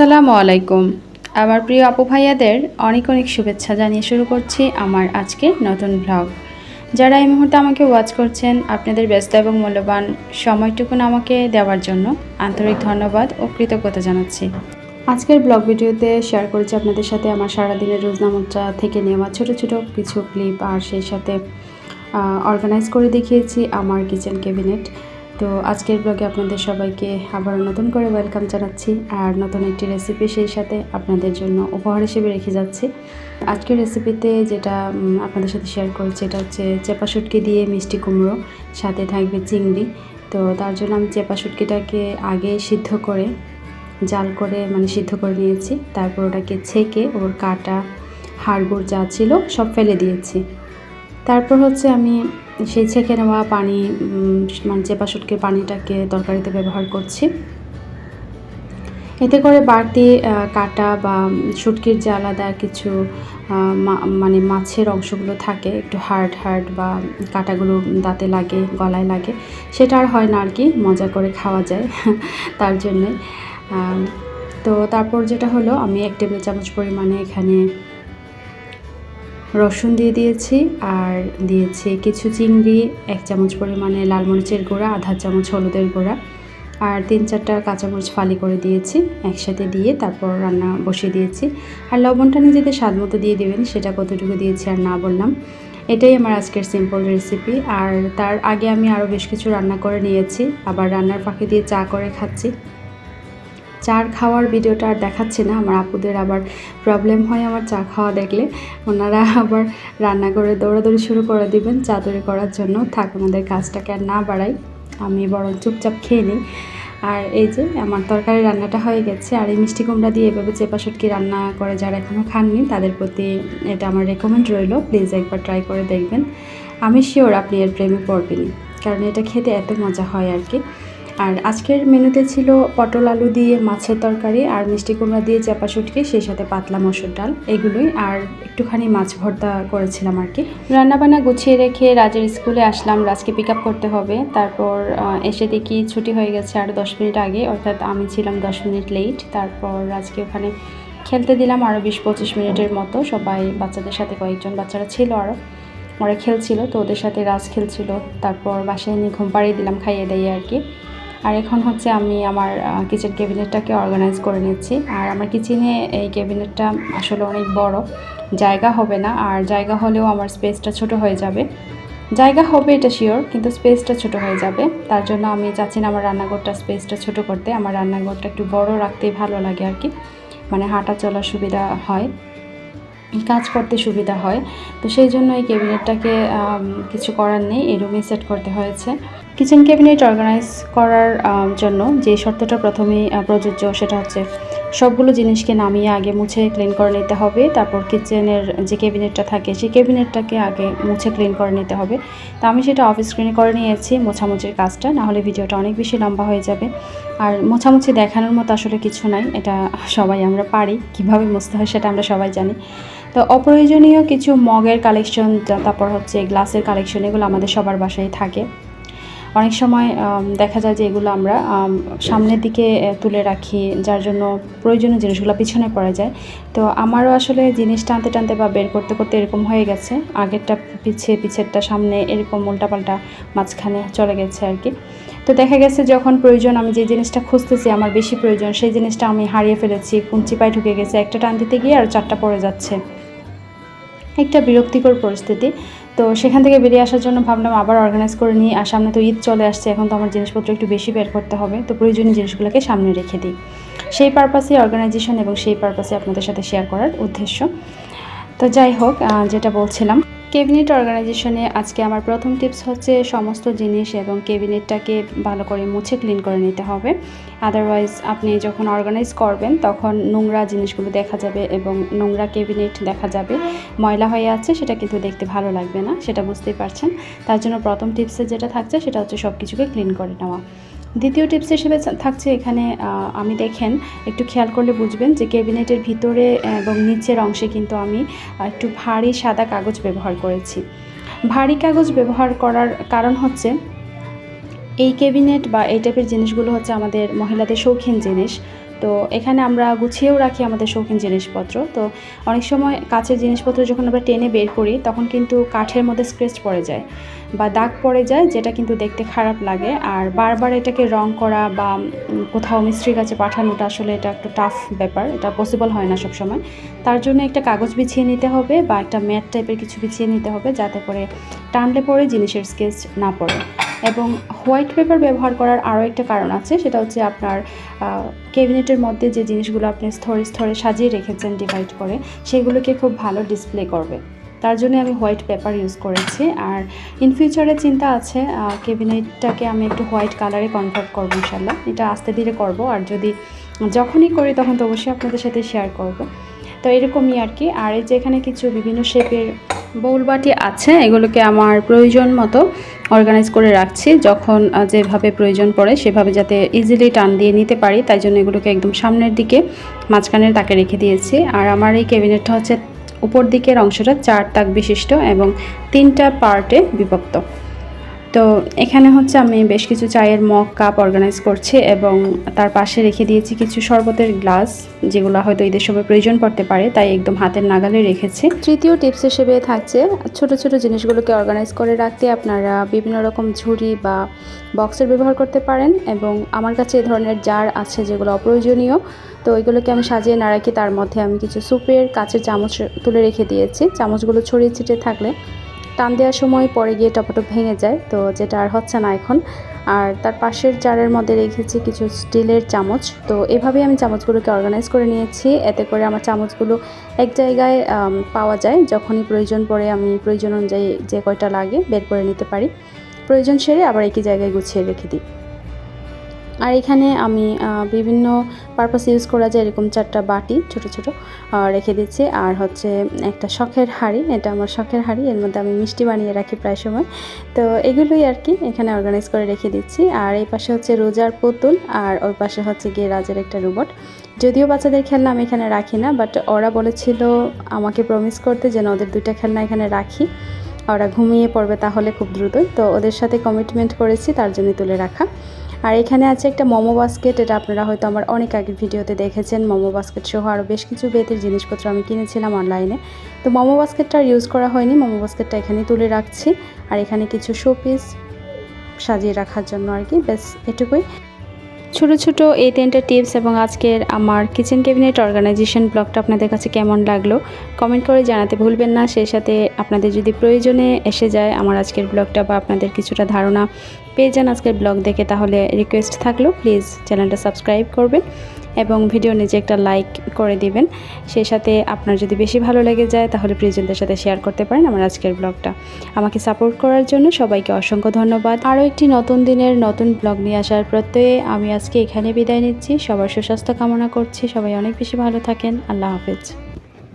আসসালামু আলাইকুম। আমার প্রিয় আপু ভাইয়াদের অনেক অনেক শুভেচ্ছা জানিয়ে শুরু করছি আমার আজকের নতুন ব্লগ যারা এই মুহূর্তে আমাকে ওয়াচ করছেন, আপনাদের ব্যস্ত এবং মূল্যবান সময়টুকুন আমাকে দেওয়ার জন্য আন্তরিক ধন্যবাদ ও কৃতজ্ঞতা জানাচ্ছি। আজকের ব্লগ ভিডিওতে শেয়ার করেছি আপনাদের সাথে আমার সারাদিনের রোজনামুদ্রা থেকে নেওয়া ছোট ছোট কিছু ক্লিপ আর সেই সাথে অর্গানাইজ করে দেখিয়েছি আমার কিচেন ক্যাবিনেট তো আজকের ব্লগে আপনাদের সবাইকে আবার নতুন করে ওয়েলকাম জানাচ্ছি। আর নতুন একটি রেসিপি সেই সাথে আপনাদের জন্য উপহার হিসেবে রেখে যাচ্ছি। আজকের রেসিপিতে যেটা আপনাদের সাথে শেয়ার করছি এটা হচ্ছে চেপা শুটকি দিয়ে মিষ্টি কুমড়ো, সাথে থাকবে চিংড়ি। তো তার জন্য আমি চেপা শুটকিটাকে আগে সিদ্ধ করে, জাল করে মানে সিদ্ধ করে নিয়েছি। তারপর ওটাকে ছেঁকে ওর কাটা হাড়গুড় যা ছিল সব ফেলে দিয়েছি। তারপর হচ্ছে আমি সেই ছেঁকে নেওয়া পানি মানে চেপা শুটকির পানিটাকে তরকারিতে ব্যবহার করছি। এতে করে বাড়তি কাটা বা শুটকির যে আলাদা কিছু মানে মাছের অংশগুলো থাকে, একটু হার্ড হার্ড বা কাটাগুলো দাঁতে লাগে, গলায় লাগে, সেটা আর হয় না আর কি, মজা করে খাওয়া যায় তার জন্যে। তো তারপর যেটা হলো, আমি এক টেবিল চামচ পরিমাণে এখানে রসুন দিয়ে দিয়েছি আর দিয়েছি কিছু চিংড়ি, এক চামচ পরিমাণে লাল মরিচের গুঁড়া, আধা চামচ হলুদের গুঁড়া আর তিন চারটা কাঁচামরিচ ফালি করে দিয়েছি একসাথে দিয়ে তারপর রান্না বসিয়ে দিয়েছি। আর লবণটা নিজেদের স্বাদ মতো দিয়ে দেবেন, সেটা কতটুকু দিয়েছি আর না বললাম। এটাই আমার আজকের সিম্পল রেসিপি আর তার আগে আমি আরও বেশ কিছু রান্না করে নিয়েছি। আবার রান্নার ফাঁকে দিয়ে চা করে খাচ্ছি। চার খাওয়ার ভিডিওটা আর দেখাচ্ছি না। আমার আপুদের আবার প্রবলেম হয় আমার চা খাওয়া দেখলে। ওনারা আবার রান্না করে দৌড়াদৌড়ি শুরু করে দিবেন চা তৈরি করার জন্য। থাক, ওনাদের কাজটাকে আর না বাড়াই। আমি বরং চুপচাপ খেয়ে নিই। আর এই যে আমার তরকারি রান্নাটা হয়ে গেছে। আর এই মিষ্টি কুমড়া দিয়ে এভাবে চেপা শুটকি রান্না করে যারা এখনও খাননি, তাদের প্রতি এটা আমার রেকমেন্ড রইল। প্লিজ একবার ট্রাই করে দেখবেন। আমি শিওর আপনি এর প্রেমে পড়বেনই। কারণ এটা খেতে এত মজা হয় আর কি। আর আজকের মেনুতে ছিল পটল আলু দিয়ে মাছের তরকারি আর মিষ্টি কুমড়া দিয়ে চাপা শুটকি, সেই সাথে পাতলা মসুর ডাল, এগুলোই। আর একটুখানি মাছ ভর্তা করেছিলাম আর কি। রান্নাবান্না গুছিয়ে রেখে রাজের স্কুলে আসলাম। রাজকে পিক আপ করতে হবে। তারপর এসে দেখি ছুটি হয়ে গেছে আর দশ মিনিট আগে, অর্থাৎ আমি ছিলাম দশ মিনিট লেট তারপর রাজকে ওখানে খেলতে দিলাম আরও বিশ পঁচিশ মিনিটের মতো। সবাই বাচ্চাদের সাথে কয়েকজন বাচ্চারা ছিল আরও ওরা খেলছিল, তো ওদের সাথে রাজ খেলছিল। তারপর বাসায় নিয়ে ঘুম পাড়িয়ে দিলাম, খাইয়ে দিয়ে আর কি। আর এখন হচ্ছে আমি আমার কিচেন ক্যাবিনেটটাকে অর্গানাইজ করে নিচ্ছি। আর আমার কিচেনে এই ক্যাবিনেটটা আসলে অনেক বড়। জায়গা হবে না, আর জায়গা হলেও আমার স্পেসটা ছোট হয়ে যাবে। জায়গা হবে এটা শিওর কিন্তু স্পেসটা ছোট হয়ে যাবে। তার জন্য আমি চাচ্ছি না আমার রান্নাঘরটা স্পেসটা ছোট করতে। আমার রান্নাঘরটা একটু বড় রাখতেই ভালো লাগে আর কি। মানে হাঁটা চলার সুবিধা হয়। কাজ করতে সুবিধা হয়। তো সেই জন্য এই ক্যাবিনেটটাকে কিছু করার নেই। এই রুমে সেট করতে হয়েছে। কিচেন ক্যাবিনেট অর্গানাইজ করার জন্য যে শর্তটা প্রথমেই প্রযোজ্য সেটা হচ্ছে সবগুলো জিনিসকে নামিয়ে আগে মুছে ক্লিন করে নিতে হবে। তারপর কিচেনের যে ক্যাবিনেটটা থাকে, সেই ক্যাবিনেটটাকে আগে মুছে ক্লিন করে নিতে হবে। তো আমি সেটা অফ স্ক্রিনে করে নিয়েছি মোছামুছির কাজটা নাহলে ভিডিওটা অনেক বেশি লম্বা হয়ে যাবে। আর মোছামুছি দেখানোর মতো আসলে কিছু নাই, এটা সবাই আমরা পারি, কীভাবে মুছতে হয় সেটা আমরা সবাই জানি। তো অপ্রয়োজনীয় কিছু মগের কালেকশন তারপর হচ্ছে গ্লাসের কালেকশন এগুলো আমাদের সবার বাসায় থাকে। অনেক সময় দেখা যায় যে এগুলো আমরা সামনের দিকে তুলে রাখি, যার জন্য প্রয়োজনীয় জিনিসগুলো পিছনে পড়ে যায়। তো আমারও আসলে জিনিস টানতে টানতে বা বের করতে করতে এরকম হয়ে গেছে। আগেরটা পিছিয়ে পিছেরটা সামনে এরকম উল্টাপাল্টা মাঝখানে চলে গেছে আর কি। তো দেখা গেছে যখন প্রয়োজন আমি যে জিনিসটা খুঁজতেছি, আমার বেশি প্রয়োজন, সেই জিনিসটা আমি হারিয়ে ফেলেছি, কুঞ্চি পায়ে ঢুকে গেছে, একটা টান দিতে গিয়ে আর চারটা পড়ে যাচ্ছে। একটা বিরক্তিকর পরিস্থিতি। তো সেখান থেকে বেরিয়ে আসার জন্য ভাবলাম আবার অর্গানাইজ করে নিই। আর সামনে তো ঈদ চলে আসছে, এখন তো আমার জিনিসপত্র একটু বেশি বের করতে হবে। তো প্রয়োজনীয় জিনিসগুলোকে সামনে রেখে দিই। সেই পারপাসে অর্গানাইজেশন এবং সেই পারপাসে আপনাদের সাথে শেয়ার করার উদ্দেশ্য। তো যাই হোক যেটা বলছিলাম ক্যাবিনেট অর্গানাইজেশনে আজকে আমার প্রথম টিপস হচ্ছে সমস্ত জিনিস এবং ক্যাবিনেটটাকে ভালো করে মুছে ক্লিন করে নিতে হবে। আদারওয়াইজ আপনি যখন অর্গানাইজ করবেন, তখন নোংরা জিনিসগুলো দেখা যাবে এবং নোংরা ক্যাবিনেট দেখা যাবে। ময়লা হয়ে আছে, সেটা কিন্তু দেখতে ভালো লাগবে না, সেটা বুঝতেই পারছেন। তার জন্য প্রথম টিপসে যেটা থাকছে, সেটা হচ্ছে সব কিছুকে ক্লিন করে নেওয়া। দ্বিতীয় টিপস হিসেবে থাকছে এখানে আমি দেখেন, একটু খেয়াল করলে বুঝবেন যে ক্যাবিনেটের ভিতরে এবং নিচের অংশে কিন্তু আমি একটু ভারী সাদা কাগজ ব্যবহার করেছি। ভারী কাগজ ব্যবহার করার কারণ হচ্ছে, এই ক্যাবিনেট বা এই টাইপের জিনিসগুলো হচ্ছে আমাদের মহিলাদের শৌখিন জিনিস। তো এখানে আমরা গুছিয়েও রাখি আমাদের শৌখিন জিনিসপত্র। তো অনেক সময় কাছের জিনিসপত্র যখন আমরা টেনে বের করি, তখন কিন্তু কাঠের মধ্যে স্ক্রেচ পড়ে যায় বা দাগ পড়ে যায়, যেটা কিন্তু দেখতে খারাপ লাগে। আর বারবার এটাকে রং করা বা কোথাও মিস্ত্রির কাছে পাঠানোটা আসলে এটা একটু টাফ ব্যাপার, এটা পসিবল হয় না সবসময়। তার জন্য একটা কাগজ বিছিয়ে নিতে হবে বা একটা ম্যাট টাইপের কিছু বিছিয়ে নিতে হবে যাতে করে টানলে পরে জিনিসের স্কেচ না পড়ে। এবং হোয়াইট পেপার ব্যবহার করার আরও একটা কারণ আছে, সেটা হচ্ছে আপনার ক্যাবিনেটের মধ্যে যে জিনিসগুলো আপনি স্তরে স্তরে সাজিয়ে রেখেছেন ডিভাইড করে, সেগুলোকে খুব ভালো ডিসপ্লে করবে। তার জন্য আমি হোয়াইট পেপার ইউজ করেছি। আর ইন ফিউচারে চিন্তা আছে ক্যাবিনেটটাকে আমি একটু হোয়াইট কালারে কনভার্ট করব ইনশাল্লাহ এটা আস্তে ধীরে করব, আর যদি যখনই করি তখন তো অবশ্যই আপনাদের সাথে শেয়ার করব। তো এরকমই আর কি। আর এই যে এখানে কিছু বিভিন্ন শেপের বউল বাটি আছে, এগুলোকে আমার প্রয়োজন মতো অর্গানাইজ করে রাখছি। যখন যেভাবে প্রয়োজন পড়ে সেভাবে যাতে ইজিলি টান দিয়ে নিতে পারি, তাই জন্য এগুলোকে একদম সামনের দিকে, মাঝখানের তাকে রেখে দিয়েছি। আর আমার এই ক্যাবিনেটটা হচ্ছে উপর দিকের অংশটা চার তাক বিশিষ্ট এবং তিনটা পার্টে বিভক্ত। তো এখানে হচ্ছে আমি বেশ কিছু চায়ের মগ কাপ অর্গানাইজ করছি এবং তার পাশে রেখে দিয়েছি কিছু শরবতের গ্লাস, যেগুলো হয়তো ঈদের সময় প্রয়োজন পড়তে পারে, তাই একদম হাতের নাগালে রেখেছি। তৃতীয় টিপস হিসেবে থাকছে ছোট ছোট জিনিসগুলোকে অর্গানাইজ করে রাখতে আপনারা বিভিন্ন রকম ঝুড়ি বা বক্সের ব্যবহার করতে পারেন এবং আমার কাছে এ ধরনের জার আছে যেগুলো অপ্রয়োজনীয়, তো ওইগুলোকে আমি সাজিয়ে না রাখি, তার মধ্যে আমি কিছু সুপের কাচের চামচ তুলে রেখে দিয়েছি। চামচগুলো ছড়িয়ে ছিটিয়ে থাকলে টান দেওয়ার সময় পরে গিয়ে টপাটপ ভেঙে যায়, তো যেটা আর হচ্ছে না এখন। আর তার পাশের জারের মধ্যে রেখেছি কিছু স্টিলের চামচ, তো এভাবেই আমি চামচগুলোকে অর্গানাইজ করে নিয়েছি। এতে করে আমার চামচগুলো এক জায়গায় পাওয়া যায়। যখনই প্রয়োজন পড়ে আমি প্রয়োজন অনুযায়ী যে কয়টা লাগে বের করে নিতে পারি। প্রয়োজন সেরে আবার একই জায়গায় গুছিয়ে রেখে দিই। আর এখানে আমি বিভিন্ন পারপাস ইউজ করা যায় এরকম চারটা বাটি ছোট ছোট রেখে দিচ্ছি। আর হচ্ছে একটা শখের হাঁড়ি, এটা আমার শখের হাঁড়ি, এর মধ্যে আমি মিষ্টি বানিয়ে রাখি প্রায় সময়। তো এগুলোই আর কি এখানে অর্গানাইজ করে রেখে দিচ্ছি। আর এই পাশে হচ্ছে রোজার পুতুল, আর ওই পাশে হচ্ছে গিয়ে রাজের একটা রোবট যদিও বাচ্চাদের খেলনা আমি এখানে রাখি না বাট ওরা বলেছিল আমাকে প্রমিস করতে যেন ওদের দুইটা খেলনা এখানে রাখি। ওরা ঘুমিয়ে পড়বে তাহলে খুব দ্রুতই। তো ওদের সাথে কমিটমেন্ট করেছি, তার জন্য তুলে রাখা। আর এখানে আছে একটা মোমো বাস্কেট, এটা আপনারা হয়তো আমার অনেক আগের ভিডিওতে দেখেছেন। মোমো বাস্কেট সহ আরও বেশ কিছু বেতের জিনিসপত্র আমি কিনেছিলাম অনলাইনে। তো মোমো বাস্কেটটা ইউজ করা হয়নি, মোমো বাস্কেটটা এখানে তুলে রাখছি। আর এখানে কিছু শোপিস সাজিয়ে রাখার জন্য আর কি বেশ এটুকুই। ছোট ছোট এই তিনটা টিপস এবং আজকের আমার কিচেন ক্যাবিনেট অর্গানাইজেশন ব্লগটা আপনাদের কাছে কেমন লাগল, কমেন্ট করে জানাতে ভুলবেন না। সেই সাথে আপনাদের যদি প্রয়োজনে এসে যায় আমার আজকের ব্লগটা বা আপনাদের কিছুটা ধারণা পেয়ে যান আজকের ব্লগ দেখে, তাহলে রিকোয়েস্ট থাকল প্লিজ চ্যানেলটা সাবস্ক্রাইব করবেন। এবং ভিডিও নিজে একটা লাইক করে দিবেন। সেই সাথে আপনার যদি বেশি ভালো লেগে যায়, তাহলে প্রিয়জনদের সাথে শেয়ার করতে পারেন আমার আজকের ব্লগটা আমাকে সাপোর্ট করার জন্য সবাইকে অসংখ্য ধন্যবাদ। আরও একটি নতুন দিনের নতুন ব্লগ নিয়ে আসার প্রত্যয়ে আমি আজকে এখানে বিদায় নিচ্ছি। সবার সুস্বাস্থ্য কামনা করছি। সবাই অনেক বেশি ভালো থাকেন। আল্লাহ হাফেজ।